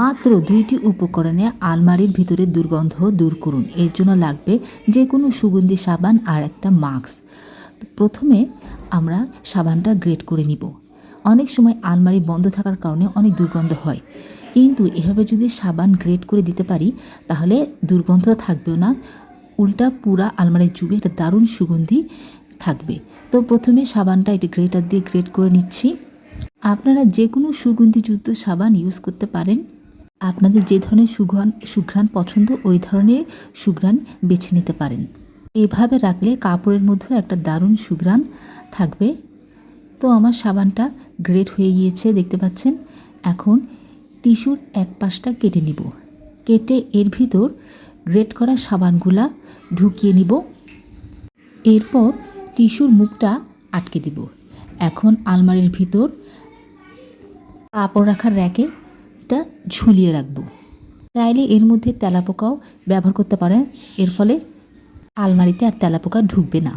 মাত্র দুইটি উপকরণে আলমারির ভিতরে দুর্গন্ধ দূর করুন। এর জন্য লাগবে যে কোনো সুগন্ধি সাবান আর একটা মাস্ক। প্রথমে আমরা সাবানটা গ্রেট করে নিব। অনেক সময় আলমারি বন্ধ থাকার কারণে অনেক দুর্গন্ধ হয়। কিন্তু এভাবে যদি সাবান গ্রেট করে দিতে পারি, তাহলে দুর্গন্ধ থাকবেও না, উল্টা পুরা আলমারির জুড়ে একটা দারুণ সুগন্ধি থাকবে। তো প্রথমে সাবানটা এটি গ্রেটার দিয়ে গ্রেট করে নিচ্ছি। আপনারা যে কোনো সুগন্ধিযুক্ত সাবান ইউজ করতে পারেন। আপনাদের যে ধরনের সুঘ্রাণ সুঘ্রাণ পছন্দ, ওই ধরনের সুঘ্রাণ বেছে নিতে পারেন। এভাবে রাখলে কাপড়ের মধ্যেও একটা দারুণ সুঘ্রাণ থাকবে। তো আমার সাবানটা গ্রেট হয়ে গিয়েছে, দেখতে পাচ্ছেন? এখন টিস্যুর এক পাশটা কেটে নিব। কেটে এর ভিতর গ্রেট করা সাবানগুলা ঢুকিয়ে নিব। এরপর টিস্যুর মুখটা আটকে দিব। এখন আলমারির ভিতর কাপড় রাখার র্যাকে এটা ঝুলিয়ে রাখব। চাইলে এর মধ্যে তেলাপোকাও ব্যবহার করতে পারেন। এর ফলে আলমারিতে আর তেলাপোকা ঢুকবে না।